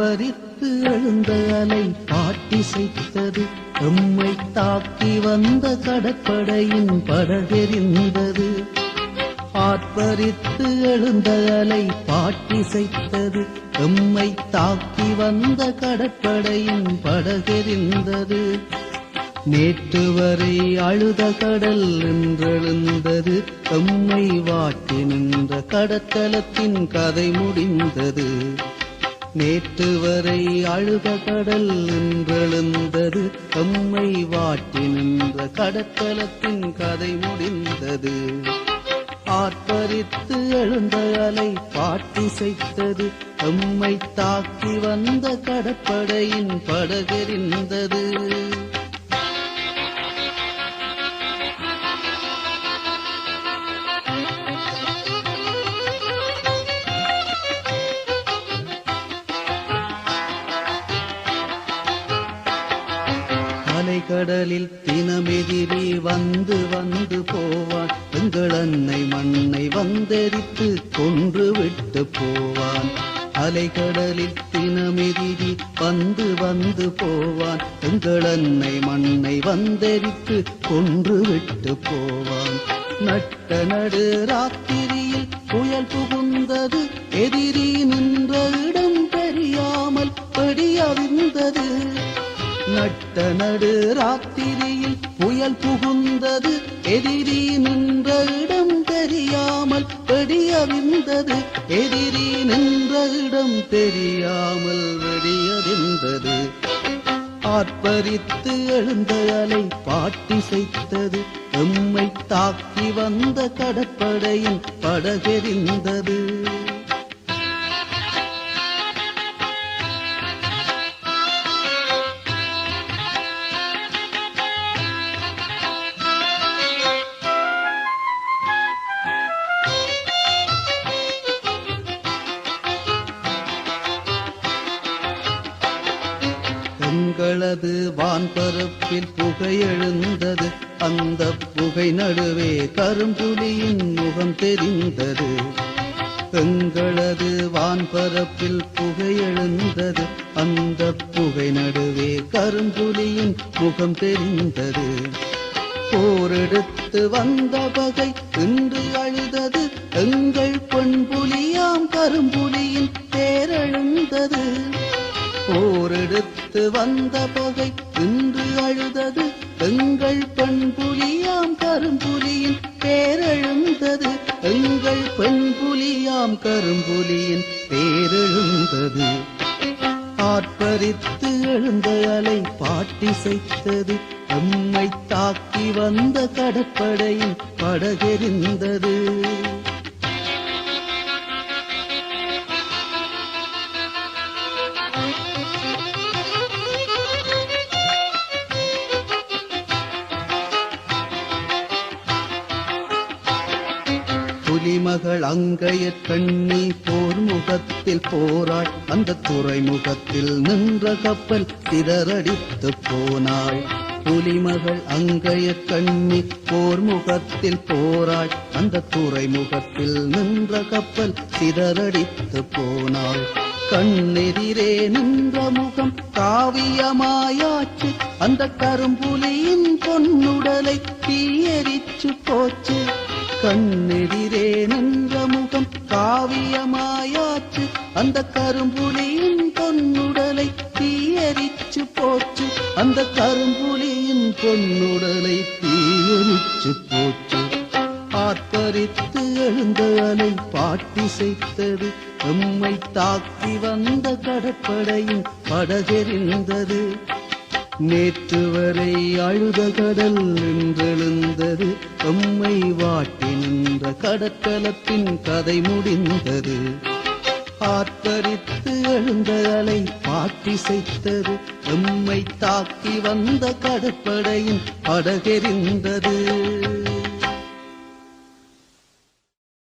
ஆர்ப்பரித்து எழுந்த அலை பாட்டிசைத்தது எம்மை தாக்கி வந்த கடற்படையின் படகெறிந்தது. ஆர்ப்பரித்து எழுந்த அலை பாட்டிசைத்தது. எம்மை தாக்கி வந்த கடற்படையின் படகெறிந்தது. நேற்று வரை அழுத கடல் நின்றெழுந்தது எம்மை வாட்டி நின்ற கடத்தலத்தின் கதை முடிந்தது. நேற்று வரை அழுத கடல் நின்றெழுந்தது. எம்மை வாட்டி நின்ற கடற்கலத்தின் கதை முடிந்தது. ஆர்ப்பரித்து எழுந்த அலை பாட்டிசைத்தது. எம்மை தாக்கி வந்த கடற்படையின் படகெறிந்தது. அலை கடலில் தினமெதிரி வந்து வந்து போவான். எங்கள் அன்னை மண்ணை வந்தெரித்து கொன்று விட்டு போவான். அலை கடலில் தினமெதிரி வந்து வந்து போவான். எங்கள் அன்னை மண்ணை வந்தெரித்து கொன்று விட்டு போவான். நட்ட நடு ராத்திரியில் புயல் புகுந்தது எதிரி நின்ற இடம் தெரியாமல் படியவிழ்ந்தது நட்ட நடு ராத்திரியில் புயல் புகுந்தது எதிரி நின்ற இடம் தெரியாமல் வெடியவிழ்ந்தது. எதிரி நின்ற இடம் தெரியாமல் வெடியறிந்தது ஆர்ப்பரித்து எழுந்த அலை பாட்டிசைத்தது எம்மை தாக்கி வந்த கடற்படையின் படகெறிந்தது. எங்களது வான்பரப்பில் புகை எழுந்தது அந்த புகை நடுவே கரும்புலியின் முகம் தெரிந்தது. எங்களது வான்பரப்பில் புகை எழுந்தது அந்த புகை நடுவே கரும்புலியின் முகம் தெரிந்தது. போரெடுத்து வந்த பகை இன்று அழுதது. எங்கள் பொன்புலியாம் கரும்புலியின் தேரெழுந்தது போரெடுத்து வந்த பகை இன்று அழுதது. எங்கள் பெண் புலியாம் கரும்புலியின் பேரெழுந்தது. எங்கள் பெண் புலியாம் கரும்புலியின் பேரெழுந்தது. ஆர்ப்பரித்து எழுந்த அலை பாட்டிசைத்தது. எம்மை தாக்கி வந்த கடற்படையின் படகெறிந்தது. புலிமகள் அங்கைய கண்ணி போர் முகத்தில் போராள் அந்த துறைமுகத்தில் நின்ற கப்பல் சிதறடித்து போனாள். புலிமகள் அங்கைய கண்ணி போர் முகத்தில் போராள் அந்த துறைமுகத்தில் நின்ற கப்பல் சிதறடித்து போனாள். கண்ணெதிரே நின்ற முகம் காவியமாயாச்சு அந்த கரும்புலி காவியமாயாச்சு. அந்த கரும்புலியின் பொன்னுடலை தீயரிச்சு போச்சு. அந்த கரும்புலியின் பொன்னுடலை தீயரிச்சு போச்சு. ஆர்ப்பரித்து எழுந்த அலை பாட்டிசைத்தது. எம்மை தாக்கி வந்த கடற்படையின் படகெறிந்தது. நேற்று வரை அழுத கடல் என்றெழுந்தது எம்மை வாட்டி நின்ற கடற்கலத்தின் கதை முடிந்தது. ஆர்ப்பரித்து எழுந்த அலை பாட்டிசைத்தது எம்மை தாக்கி வந்த கடற்படையின் படகெறிந்தது.